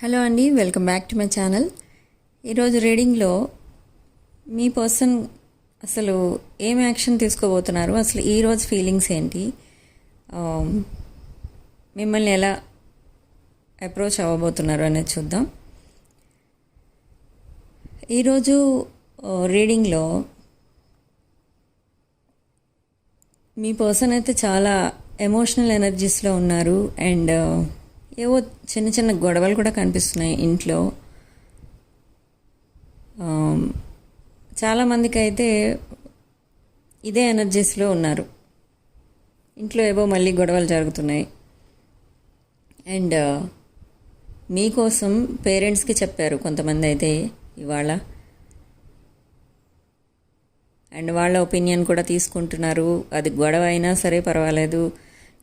Hello అండి welcome back to my channel. ఈరోజు రీడింగ్లో మీ పర్సన్ అసలు ఏం యాక్షన్ తీసుకోబోతున్నారు? అసలు ఈరోజు ఫీలింగ్స్ ఏంటి? మిమ్మల్ని ఎలా అప్రోచ్ అవ్వబోతున్నారు అనేది చూద్దాం. ఈరోజు రీడింగ్లో మీ పర్సన్ అయితే చాలా ఎమోషనల్ ఎనర్జీస్లో ఉన్నారు అండ్ ఏవో చిన్న చిన్న గొడవలు కూడా కనిపిస్తున్నాయి ఇంట్లో. చాలామందికి అయితే ఇదే ఎనర్జీస్లో ఉన్నారు. ఇంట్లో ఏవో మళ్ళీ గొడవలు జరుగుతున్నాయి. అండ్ uh, మీకోసం పేరెంట్స్కి చెప్పారు కొంతమంది అయితే ఇవాళ. అండ్ వాళ్ళ ఒపీనియన్ కూడా తీసుకుంటున్నారు. అది గొడవ అయినా సరే పర్వాలేదు.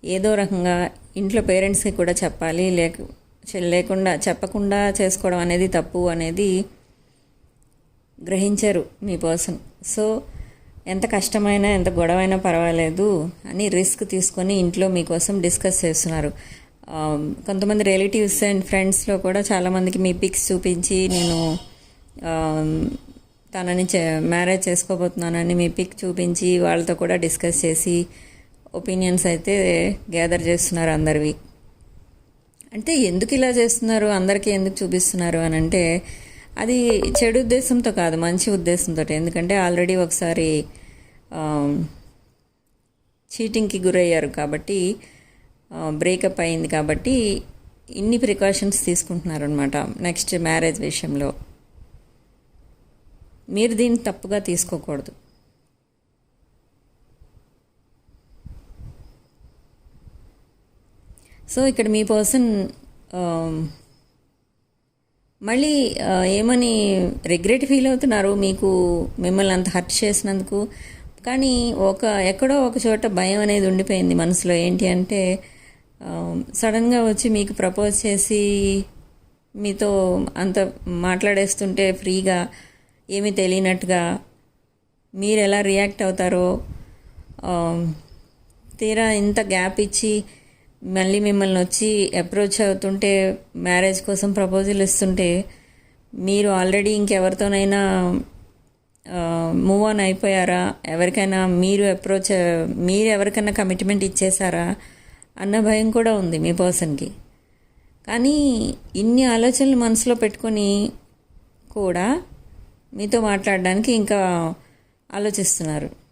ఏదో రకంగా ఇంట్లో పేరెంట్స్కి కూడా చెప్పాలి. లేక చె- లేకుండా చెప్పకుండా చేసుకోవడం అనేది తప్పు అనేది గ్రహించరు మీ పర్సన్. సో ఎంత కష్టమైనా ఎంత గొడవైనా పర్వాలేదు అని రిస్క్ తీసుకొని ఇంట్లో మీకోసం డిస్కస్ చేస్తున్నారు. కొంతమంది రిలేటివ్స్ అండ్ ఫ్రెండ్స్లో కూడా చాలామందికి మీ పిక్స్ చూపించి నేను తనని తనని మ్యారేజ్ చేసుకోబోతున్నానని మీ పిక్ చూపించి వాళ్ళతో కూడా డిస్కస్ చేసి ఒపీనియన్స్ అయితే గ్యాదర్ చేస్తున్నారు అందరివి. అంటే ఎందుకు ఇలా చేస్తున్నారు? అందరికీ ఎందుకు చూపిస్తున్నారు అని అంటే అది చెడు ఉద్దేశంతో కాదు మంచి ఉద్దేశంతో ఎందుకంటే ఆల్రెడీ ఒకసారి um, చీటింగ్కి గురయ్యారు కాబట్టి uh, బ్రేకప్ అయింది కాబట్టి ఇన్ని ప్రికాషన్స్ తీసుకుంటున్నారు అనమాట నెక్స్ట్ మ్యారేజ్ విషయంలో. మీరు దీన్ని తప్పుగా తీసుకోకూడదు. సో ఇక్కడ మీ పర్సన్ మళ్ళీ ఏమని రిగ్రెట్ ఫీల్ అవుతున్నారు? మీకు మిమ్మల్ని అంత హర్ట్ చేసినందుకు. కానీ ఒక ఎక్కడో ఒక చోట భయం అనేది ఉండిపోయింది మనసులో. ఏంటి అంటే సడన్గా వచ్చి మీకు ప్రపోజ్ చేసి మీతో అంత మాట్లాడేస్తుంటే ఫ్రీగా ఏమీ తెలియనట్టుగా మీరు ఎలా రియాక్ట్ అవుతారో తీరా ఇంత గ్యాప్ ఇచ్చి మళ్ళీ మిమ్మల్ని వచ్చి అప్రోచ్ అవుతుంటే మ్యారేజ్ కోసం ప్రపోజల్ ఇస్తుంటే మీరు ఆల్రెడీ ఇంకెవరితోనైనా మూవ్ ఆన్ అయిపోయారా? ఎవరికైనా మీరు అప్రోచ్ మీరు ఎవరికైనా కమిట్మెంట్ ఇచ్చేసారా అన్న భయం కూడా ఉంది మీ పర్సన్కి కానీ ఇన్ని ఆలోచనలు మనసులో పెట్టుకొని కూడా మీతో మాట్లాడడానికి ఇంకా ఆలోచిస్తున్నారు.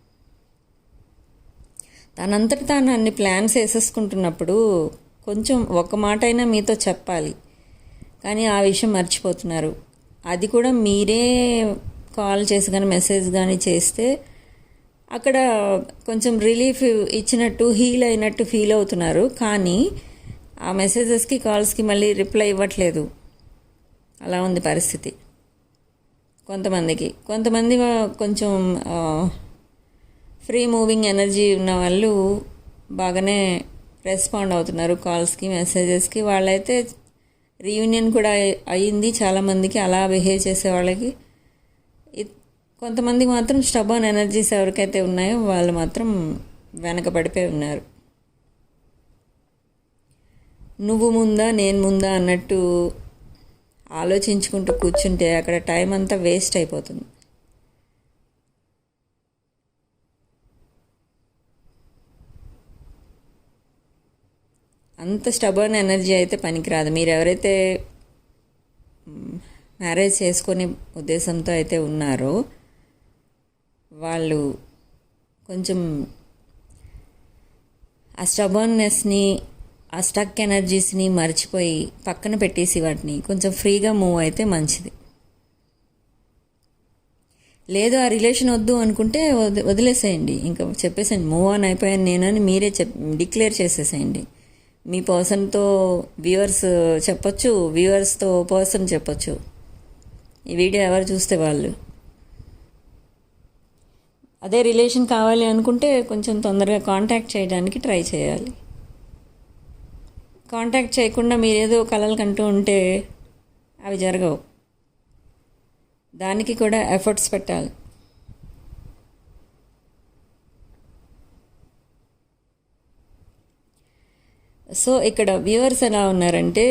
తనంతట తాను అన్ని ప్లాన్స్ వేసేసుకుంటున్నప్పుడు కొంచెం ఒక మాట అయినా మీతో చెప్పాలి. కానీ ఆ విషయం మర్చిపోతున్నారు. అది కూడా మీరే కాల్ చేసి కానీ మెసేజ్ కానీ చేస్తే అక్కడ కొంచెం రిలీఫ్ ఇచ్చినట్టు హీల్ అయినట్టు ఫీల్ అవుతున్నారు. కానీ ఆ మెసేజెస్కి కాల్స్కి మళ్ళీ రిప్లై ఇవ్వట్లేదు. అలా ఉంది పరిస్థితి. కొంతమందికి. కొంతమంది కొంచెం ఫ్రీ మూవింగ్ ఎనర్జీ ఉన్న వాళ్ళు బాగానే రెస్పాండ్ అవుతున్నారు కాల్స్కి మెసేజెస్కి. వాళ్ళైతే రీయూనియన్ కూడా అయ్యింది చాలామందికి అలా బిహేవ్ చేసే వాళ్ళకి. కొంతమంది మాత్రం స్టబన్ ఎనర్జీస్ ఎవరికైతే ఉన్నాయో వాళ్ళు మాత్రం వెనకబడిపోయి ఉన్నారు. నువ్వు ముందా నేను ముందా అన్నట్టు ఆలోచించుకుంటూ కూర్చుంటే అక్కడ టైం అంతా వేస్ట్ అయిపోతుంది. అంత స్టబర్న్ ఎనర్జీ అయితే పనికిరాదు. మీరు ఎవరైతే మ్యారేజ్ చేసుకునే ఉద్దేశంతో అయితే ఉన్నారో వాళ్ళు కొంచెం ఆ స్టబర్న్నెస్ని ఆ స్టక్ ఎనర్జీస్ని మర్చిపోయి పక్కన పెట్టేసి వాటిని కొంచెం ఫ్రీగా మూవ్ అయితే మంచిది. లేదు ఆ రిలేషన్ వద్దు అనుకుంటే వది- వదిలేసేయండి. ఇంకా చెప్పేసేయండి మూవ్ ఆన్ అయిపోయాను నేనని మీరే చెప్ డిక్లేర్ చేసేసేయండి. మీ పర్సన్తో వ్యూవర్స్ చెప్పొచ్చు వ్యూవర్స్తో పర్సన్ చెప్పొచ్చు. ఈ వీడియో ఎవరు చూస్తే వాళ్ళు? అదే రిలేషన్ కావాలి అనుకుంటే కొంచెం తొందరగా కాంటాక్ట్ చేయడానికి ట్రై చేయాలి. కాంటాక్ట్ చేయకుండా మీరేదో కలలు కంటూ ఉంటే అవి జరగవు. దానికి కూడా ఎఫర్ట్స్ పెట్టాలి. సో ఇక్కడ వ్యూవర్స్ ఎలా ఉన్నారంటే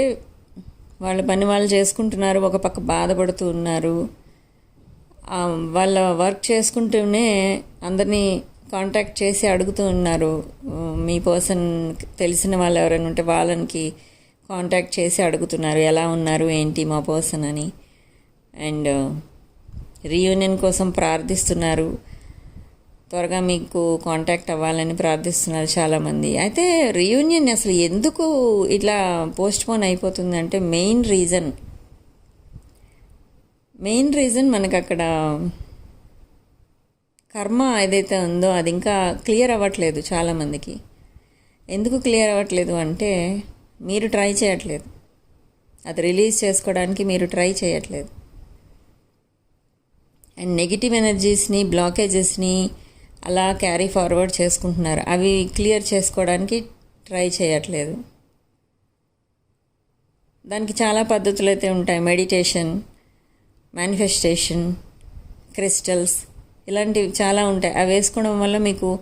వాళ్ళ పని వాళ్ళు చేసుకుంటున్నారు ఒక పక్క బాధపడుతూ ఉన్నారు. వాళ్ళ వర్క్ చేసుకుంటూనే అందరినీ కాంటాక్ట్ చేసి అడుగుతూ ఉన్నారు. మీ పర్సన్ తెలిసిన వాళ్ళు ఎవరైనా ఉంటే వాళ్ళకి కాంటాక్ట్ చేసి అడుగుతున్నారు ఎలా ఉన్నారు ఏంటి మా పర్సన్ అని. అండ్ రీయూనియన్ కోసం ప్రార్థిస్తున్నారు. త్వరగా మీకు కాంటాక్ట్ అవ్వాలని ప్రార్థిస్తున్నారు చాలామంది. అయితే రీయూనియన్ అసలు ఎందుకు ఇట్లా పోస్ట్పోన్ అయిపోతుంది అంటే మెయిన్ రీజన్ మెయిన్ రీజన్ మనకు అక్కడ కర్మ ఏదైతే ఉందో అది ఇంకా క్లియర్ అవ్వట్లేదు చాలామందికి. ఎందుకు క్లియర్ అవ్వట్లేదు అంటే మీరు ట్రై చేయట్లేదు. అది రిలీజ్ చేసుకోవడానికి మీరు ట్రై చేయట్లేదు. అండ్ నెగిటివ్ ఎనర్జీస్ని బ్లాకేజెస్ని అలా క్యారీ ఫార్వర్డ్ చేసుకుంటున్నారు. అవి క్లియర్ చేసుకోవడానికి ట్రై చేయట్లేదు. దానికి చాలా పద్ధతులు అయితే ఉంటాయి. మెడిటేషన్ మేనిఫెస్టేషన్ క్రిస్టల్స్ ఇలాంటివి చాలా ఉంటాయి. అవి వేసుకోవడం వల్ల మీకు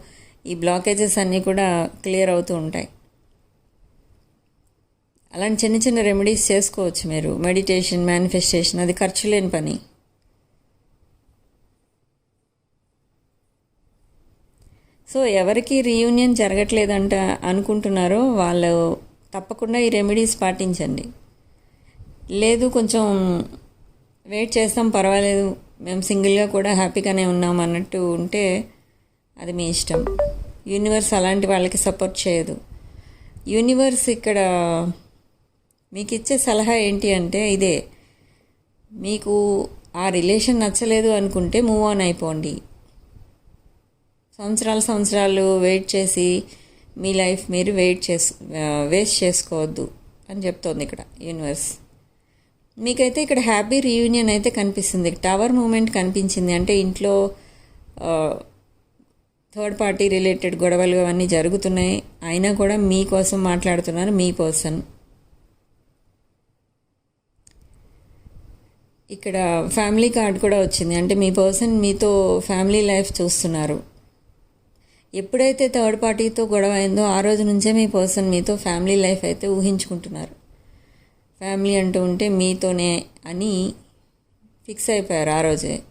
ఈ బ్లాకేజెస్ అన్నీ కూడా క్లియర్ అవుతూ ఉంటాయి. అలాంటి చిన్న చిన్న రెమెడీస్ చేసుకోవచ్చు మీరు. మెడిటేషన్ మేనిఫెస్టేషన్ అది ఖర్చు లేని పని. సో ఎవరికి రీయూనియన్ జరగట్లేదంట అనుకుంటున్నారో వాళ్ళు తప్పకుండా ఈ రెమెడీస్ పాటించండి. లేదు కొంచెం వెయిట్ చేస్తాం పర్వాలేదు. మేము సింగిల్గా కూడా హ్యాపీగానే ఉన్నాం అన్నట్టు ఉంటే అది మీ ఇష్టం. యూనివర్స్ అలాంటి వాళ్ళకి సపోర్ట్ చేయదు. యూనివర్స్ ఇక్కడ మీకు ఇచ్చే సలహా ఏంటి అంటే ఇదే. మీకు ఆ రిలేషన్ నచ్చలేదు అనుకుంటే మూవ్ ఆన్ అయిపోండి. సంవత్సరాలు సంవత్సరాలు వెయిట్ చేసి మీ లైఫ్ మీరు వెయిట్ చేసు వేస్ట్ చేసుకోవద్దు అని చెప్తోంది ఇక్కడ యూనివర్స్. మీకైతే ఇక్కడ హ్యాపీ రీయూనియన్ అయితే కనిపిస్తుంది. టవర్ మూమెంట్ కనిపించింది. అంటే ఇంట్లో థర్డ్ పార్టీ రిలేటెడ్ గొడవలు అవన్నీ జరుగుతున్నాయి. అయినా కూడా మీకోసం మాట్లాడుతున్నారు మీ పర్సన్. ఇక్కడ ఫ్యామిలీ కార్డ్ కూడా వచ్చింది. అంటే మీ పర్సన్ మీతో ఫ్యామిలీ లైఫ్ చూస్తున్నారు. ఎప్పుడైతే థర్డ్ పార్టీతో గొడవ అయిందో ఆ రోజు నుంచే మీ పర్సన్ మీతో ఫ్యామిలీ లైఫ్ అయితే ఊహించుకుంటున్నారు. ఫ్యామిలీ అంటూ ఉంటే మీతోనే అని ఫిక్స్ అయిపోయారు ఆ రోజే.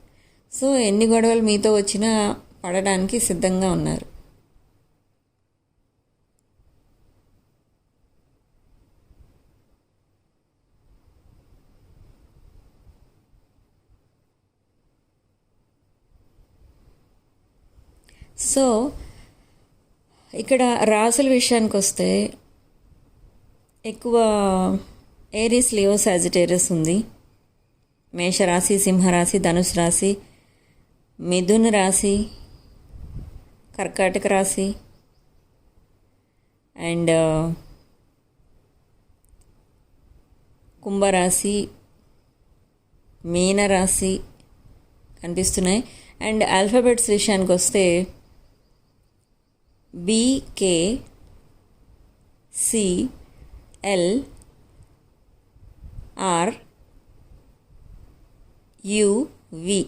సో ఎన్ని గొడవలు మీతో వచ్చినా పడడానికి సిద్ధంగా ఉన్నారు. సో ఇక్కడ రాసుల విషయానికి వస్తే ఎక్కువ ఏరీస్ లియో సాజిటేరియస్ ఉంది. మేషరాశి సింహరాశి ధనుసు రాశి మిథున రాశి కర్కాటక రాశి అండ్ కుంభరాశి మీనరాశి కనిపిస్తున్నాయి. అండ్ ఆల్ఫాబెట్స్ విషయానికి వస్తే B K C L R U V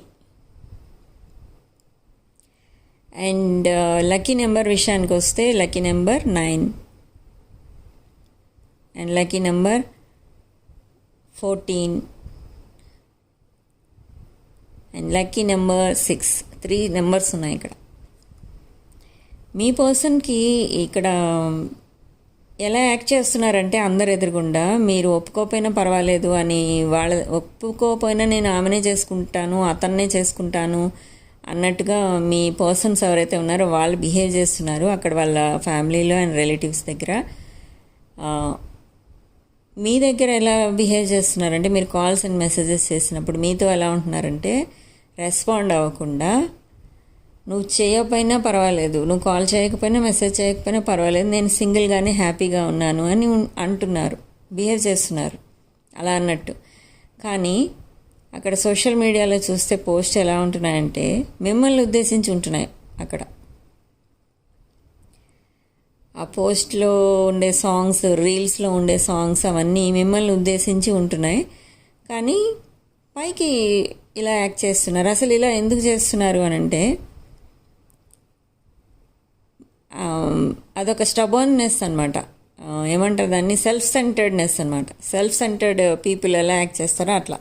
and lucky number విషయానికి వస్తే lucky number nine and lucky number fourteen and lucky number six three numbers ఉన్నాయి ఇక్కడ. మీ పర్సన్కి ఇక్కడ ఎలా యాక్ట్ చేస్తున్నారంటే అందరు ఎదురుగుండా మీరు ఒప్పుకోకపోయినా పర్వాలేదు అని వాళ్ళ ఒప్పుకోకపోయినా నేను ఆమెనే చేసుకుంటాను అతన్నే చేసుకుంటాను అన్నట్టుగా మీ పర్సన్స్ ఎవరైతే ఉన్నారో వాళ్ళు బిహేవ్ చేస్తున్నారు అక్కడ వాళ్ళ ఫ్యామిలీలో అండ్ రిలేటివ్స్ దగ్గర. మీ దగ్గర ఎలా బిహేవ్ చేస్తున్నారంటే మీరు కాల్స్ అండ్ మెసేజెస్ చేసినప్పుడు మీతో ఎలా ఉంటున్నారంటే రెస్పాండ్ అవ్వకుండా నువ్వు చేయకపోయినా పర్వాలేదు. నువ్వు కాల్ చేయకపోయినా మెసేజ్ చేయకపోయినా పర్వాలేదు. నేను సింగిల్గానే హ్యాపీగా ఉన్నాను అని అంటున్నారు. బిహేవ్ చేస్తున్నారు. అలా అన్నట్టు. కానీ అక్కడ సోషల్ మీడియాలో చూస్తే పోస్ట్ ఎలా ఉంటున్నాయంటే మిమ్మల్ని ఉద్దేశించి ఉంటున్నాయి అక్కడ. ఆ పోస్ట్లో ఉండే సాంగ్స్ రీల్స్లో ఉండే సాంగ్స్ అవన్నీ మిమ్మల్ని ఉద్దేశించి ఉంటున్నాయి. కానీ పైకి ఇలా యాక్ట్ చేస్తున్నారు. అసలు ఇలా ఎందుకు చేస్తున్నారు అని అంటే అదొక స్టబోన్నెస్ అనమాట ఏమంటారు దాన్ని? సెల్ఫ్ సెంటర్డ్నెస్ అనమాట సెల్ఫ్ సెంటర్డ్ పీపుల్ ఎలా యాక్ట్ చేస్తారో అట్లా.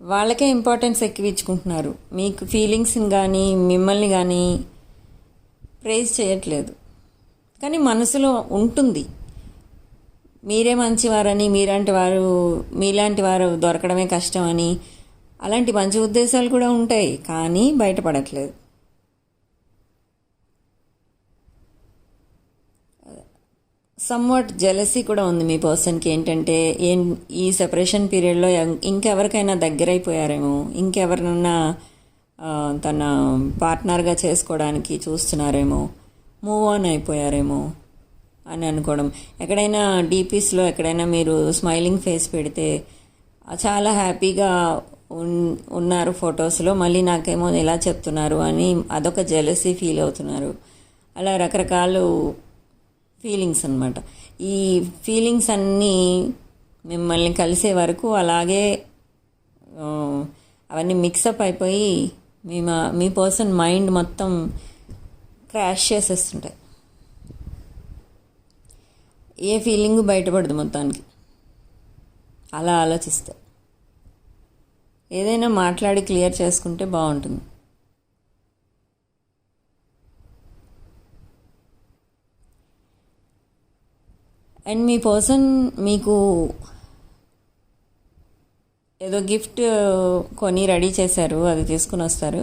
వాళ్ళకే ఇంపార్టెన్స్ ఎక్కువ ఇచ్చుకుంటున్నారు మీకు ఫీలింగ్స్ని కానీ మిమ్మల్ని కానీ ప్రైజ్ చేయట్లేదు. కానీ మనసులో ఉంటుంది. మీరే మంచివారని మీలాంటి వారు మీలాంటి వారు దొరకడమే కష్టం అని అలాంటి మంచి ఉద్దేశాలు కూడా ఉంటాయి. కానీ బయటపడట్లేదు. సమ్వాట్ జెలసీ కూడా ఉంది మీ పర్సన్కి ఏంటంటే ఏం ఈ సెపరేషన్ పీరియడ్లో ఇంకెవరికైనా దగ్గరైపోయారేమో ఇంకెవరినన్నా తన పార్ట్నర్గా చేసుకోవడానికి చూస్తున్నారేమో మూవ్ ఆన్ అయిపోయారేమో అని అనుకోవడం. ఎక్కడైనా డీపీస్లో ఎక్కడైనా మీరు స్మైలింగ్ ఫేస్ పెడితే చాలా హ్యాపీగా ఉన్ ఉన్నారు ఫొటోస్లో మళ్ళీ నాకేమో ఎలా చెప్తున్నారు అని అదొక జెలసీ ఫీల్ అవుతున్నారు. అలా రకరకాలు ఫీలింగ్స్ అన్నమాట. ఈ ఫీలింగ్స్ అన్నీ మిమ్మల్ని కలిసే వరకు అలాగే అవన్నీ మిక్సప్ అయిపోయి మీ మా మీ పర్సన్ మైండ్ మొత్తం క్రాష్ చేసేస్తుంటాయి. ఏ ఫీలింగ్ బయటపడదు మొత్తానికి. అలా ఆలోచిస్తే. ఏదైనా మాట్లాడి క్లియర్ చేసుకుంటే బాగుంటుంది. అండ్ మీ పర్సన్ మీకు ఏదో గిఫ్ట్ uh, కొని రెడీ చేశారు అది తీసుకుని వస్తారు.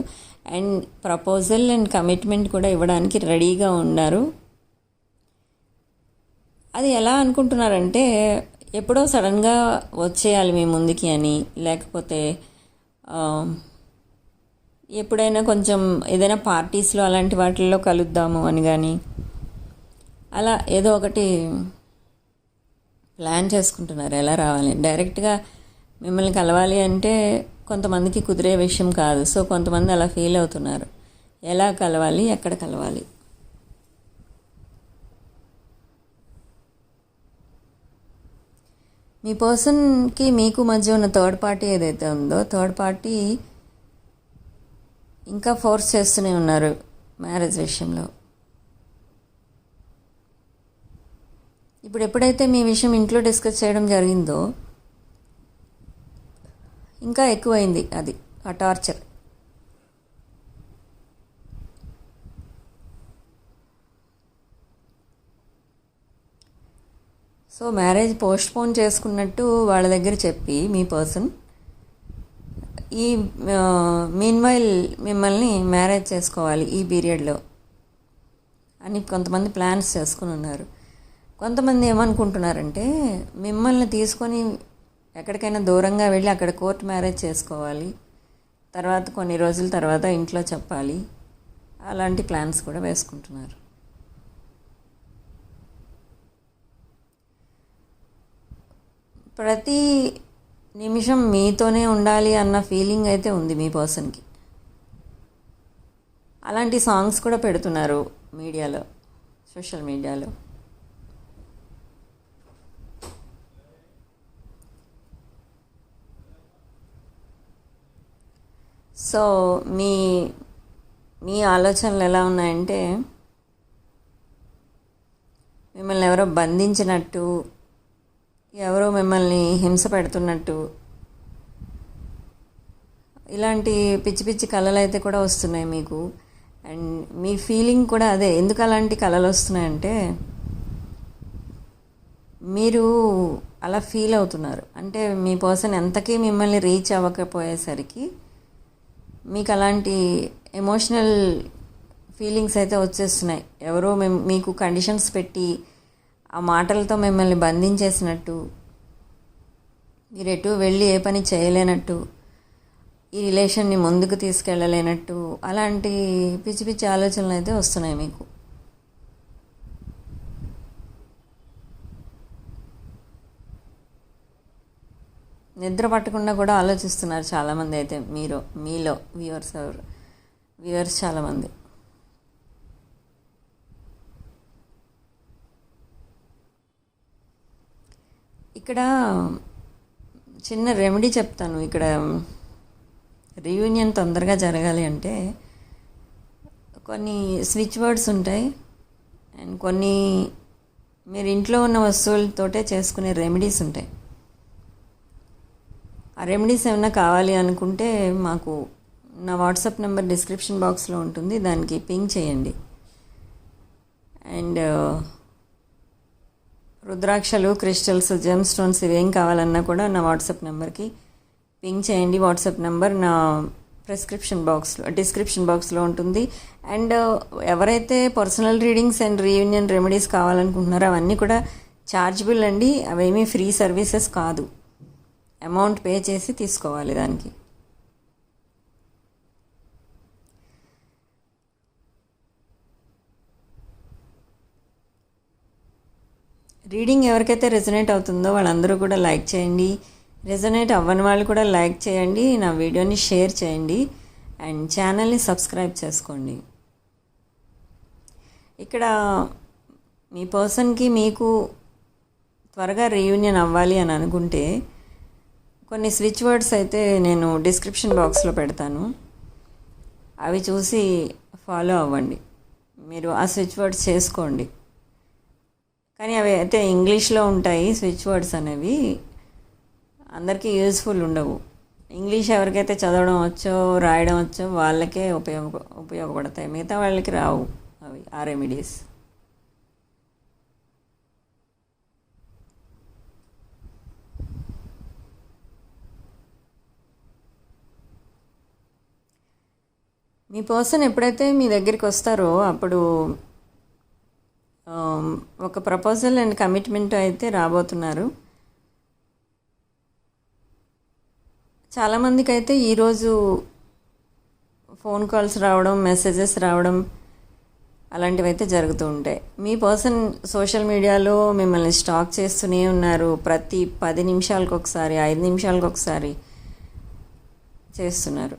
అండ్ ప్రపోజల్ అండ్ కమిట్మెంట్ కూడా ఇవ్వడానికి రెడీగా ఉన్నారు. అది ఎలా అనుకుంటున్నారంటే ఎప్పుడో సడన్గా వచ్చేయాలి మీ ముందుకి అని లేకపోతే um, ఎప్పుడైనా కొంచెం ఏదైనా పార్టీస్లో అలాంటి వాటిల్లో కలుద్దాము అని కానీ అలా ఏదో ఒకటి ప్లాన్ చేసుకుంటున్నారు. ఎలా రావాలి? డైరెక్ట్గా మిమ్మల్ని కలవాలి అంటే కొంతమందికి కుదిరే విషయం కాదు. సో కొంతమంది అలా ఫీల్ అవుతున్నారు. ఎలా కలవాలి? ఎక్కడ కలవాలి? మీ పర్సన్కి మీకు మధ్య ఉన్న థర్డ్ పార్టీ ఏదైతే ఉందో థర్డ్ పార్టీ ఇంకా ఫోర్స్ చేస్తూనే ఉన్నారు మ్యారేజ్ విషయంలో. ఇప్పుడు ఎప్పుడైతే మీ విషయం ఇంట్లో డిస్కస్ చేయడం జరిగిందో ఇంకా ఎక్కువైంది అది ఆ టార్చర్. సో మ్యారేజ్ పోస్ట్పోన్ చేసుకున్నట్టు వాళ్ళ దగ్గర చెప్పి మీ పర్సన్ ఈ మీన్వైల్ మిమ్మల్ని మ్యారేజ్ చేసుకోవాలి ఈ పీరియడ్లో అని కొంతమంది ప్లాన్స్ చేసుకుని ఉన్నారు. కొంతమంది ఏమనుకుంటున్నారంటే మిమ్మల్ని తీసుకొని ఎక్కడికైనా దూరంగా వెళ్ళి అక్కడ కోర్టు మ్యారేజ్ చేసుకోవాలి తర్వాత కొన్ని రోజుల తర్వాత ఇంట్లో చెప్పాలి అలాంటి ప్లాన్స్ కూడా వేసుకుంటున్నారు. ప్రతి నిమిషం మీతోనే ఉండాలి అన్న ఫీలింగ్ అయితే ఉంది మీ పర్సన్కి. అలాంటి సాంగ్స్ కూడా పెడుతున్నారు మీడియాలో సోషల్ మీడియాలో. సో మీ మీ ఆలోచనలు ఎలా ఉన్నాయంటే మిమ్మల్ని ఎవరో బంధించినట్టు ఎవరో మిమ్మల్ని హింస పెడుతున్నట్టు ఇలాంటి పిచ్చి పిచ్చి కళలు అయితే కూడా వస్తున్నాయి మీకు. అండ్ మీ ఫీలింగ్ కూడా అదే. ఎందుకు అలాంటి కళలు వస్తున్నాయంటే మీరు అలా ఫీల్ అవుతున్నారు. అంటే మీ పర్సన్ ఎంతకీ మిమ్మల్ని రీచ్ అవ్వకపోయేసరికి మీకు అలాంటి ఎమోషనల్ ఫీలింగ్స్ అయితే వచ్చేస్తున్నాయి. ఎవరో మేము మీకు కండిషన్స్ పెట్టి ఆ మాటలతో మిమ్మల్ని బంధించేసినట్టు మీరు ఎటు వెళ్ళి ఏ పని చేయలేనట్టు ఈ రిలేషన్ని ముందుకు తీసుకెళ్ళలేనట్టు అలాంటి పిచ్చి పిచ్చి ఆలోచనలు అయితే వస్తున్నాయి మీకు. నిద్ర పట్టకుండా కూడా ఆలోచిస్తున్నారు చాలామంది అయితే మీరు మీలో వ్యూవర్స్ ఎవరు? వ్యూవర్స్ చాలామంది. ఇక్కడ చిన్న రెమెడీ చెప్తాను. ఇక్కడ రీయూనియన్ తొందరగా జరగాలి అంటే కొన్ని స్విచ్ వర్డ్స్ ఉంటాయి. అండ్ కొన్ని మీరు ఇంట్లో ఉన్న వస్తువులతోటే చేసుకునే రెమెడీస్ ఉంటాయి. ఆ రెమెడీస్ ఏమైనా కావాలి అనుకుంటే మాకు నా వాట్సాప్ నెంబర్ డిస్క్రిప్షన్ బాక్స్లో ఉంటుంది దానికి పింక్ చేయండి. అండ్ uh, రుద్రాక్షలు క్రిస్టల్స్ జెమ్ స్టోన్స్ ఇవేం కావాలన్నా కూడా నా వాట్సాప్ నెంబర్కి పింక్ చేయండి. వాట్సాప్ నెంబర్ నా ప్రిస్క్రిప్షన్ బాక్స్లో డిస్క్రిప్షన్ బాక్స్లో ఉంటుంది. అండ్ uh, ఎవరైతే personal readings and reunion remedies కావాలనుకుంటున్నారో అవన్నీ కూడా ఛార్జబుల్ అండి. అవేమీ ఫ్రీ సర్వీసెస్ కాదు. అమౌంట్ పే చేసి తీసుకోవాలి దానికి. రీడింగ్ ఎవరికైతే రెజనేట్ అవుతుందో వాళ్ళందరూ కూడా లైక్ చేయండి. రెజనేట్ అవ్వని వాళ్ళు కూడా లైక్ చేయండి. నా వీడియోని షేర్ చేయండి. అండ్ ఛానల్ని సబ్స్క్రైబ్ చేసుకోండి. ఇక్కడ మీ పర్సన్కి మీకు త్వరగా రీయూనియన్ అవ్వాలి అని అనుకుంటే కొన్ని స్విచ్ వర్డ్స్ అయితే నేను డిస్క్రిప్షన్ బాక్స్లో పెడతాను. అవి చూసి ఫాలో అవ్వండి. మీరు ఆ స్విచ్ వర్డ్స్ చేసుకోండి. కానీ అవి అయితే ఇంగ్లీష్లో ఉంటాయి స్విచ్ వర్డ్స్ అనేవి. అందరికీ యూజ్ఫుల్ ఉండవు. ఇంగ్లీష్ ఎవరికైతే చదవడం వచ్చో రాయడం వచ్చో వాళ్ళకే ఉపయోగ ఉపయోగపడతాయి. మిగతా వాళ్ళకి రావు అవి ఆ రెమెడీస్ మీ పర్సన్ ఎప్పుడైతే మీ దగ్గరికి వస్తారో అప్పుడు ఒక ప్రపోజల్ అండ్ కమిట్మెంట్ అయితే రాబోతున్నారు. చాలామందికి అయితే ఈరోజు ఫోన్ కాల్స్ రావడం మెసేజెస్ రావడం అలాంటివి అయితే జరుగుతూ ఉంటాయి. మీ పర్సన్ సోషల్ మీడియాలో మిమ్మల్ని స్టాక్ చేస్తూనే ఉన్నారు. ప్రతి పది నిమిషాలకు ఒకసారి ఐదు నిమిషాలకు ఒకసారి చేస్తున్నారు.